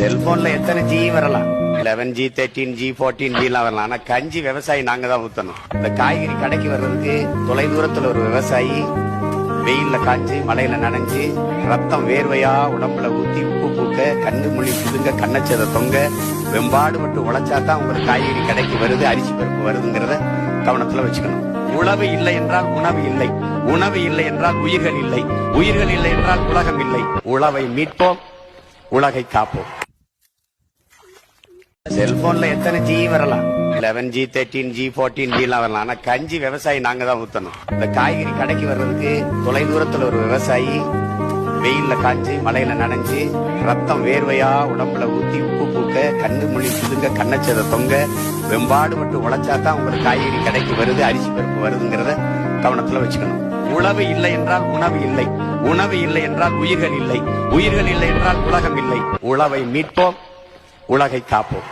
செல்போன்ல எத்தனை ஜி வரலாம்? Eleven G thirteen G fourteen G எல்லாம் வரலாம். ஆனா கஞ்சி விவசாயி நாங்க தான் ஊத்தணும். இந்த காய்கறி கடைக்கு வர்றதுக்கு தொலை தூரத்துல ஒரு விவசாயி வெயில்ல காய்ச்சி மலையில நனைஞ்சு ரத்தம் வேர்வையா உடம்புல ஊத்தி உப்பு பூக்க கண்ணு மொழி புதுங்க கண்ணச்சத தொங்க வெம்பாடுபட்டு உழைச்சா தான் உங்களுக்கு காய்கறி கடைக்கு வருது அரிசி பருப்பு வருதுங்கிறத கவனத்துல வச்சுக்கணும். உழவு இல்லை என்றால் உணவு இல்லை. உணவு இல்லை என்றால் உயிர்கள் இல்லை. உயிர்கள் இல்லை என்றால் உலகம் இல்லை. உழவை மீட்போம் உலகை காப்போம். செல்போன்ல எத்தனை ஜி வரலாம்? Eleven G thirteen G fourteen G எல்லாம் வரலாம். ஆனா கஞ்சி விவசாயி நாங்க தான் ஊத்தணும். இந்த காய்கறி கடைக்கு வர்றதுக்கு தொலை தூரத்துல ஒரு விவசாயி வெயில்ல காய்ச்சி மலையில நனைஞ்சு ரத்தம் வேர்வையா உடம்புல ஊத்தி உப்பு பூக்க கண்ணு மொழி புதுங்க கண்ணச்சதை தொங்க வெம்பாடுபட்டு உழைச்சா தான் உங்களுக்கு காய்கறி கடைக்கு வருது அரிசி பருப்பு வருதுங்கிறத கவனத்துல வச்சுக்கணும். உழவு இல்லை என்றால் உணவு இல்லை. உணவு இல்லை என்றால் உயிர்கள் இல்லை. உயிர்கள் இல்லை என்றால் உலகம் இல்லை. உழவை மீட்போம். உலகை காப்போம்.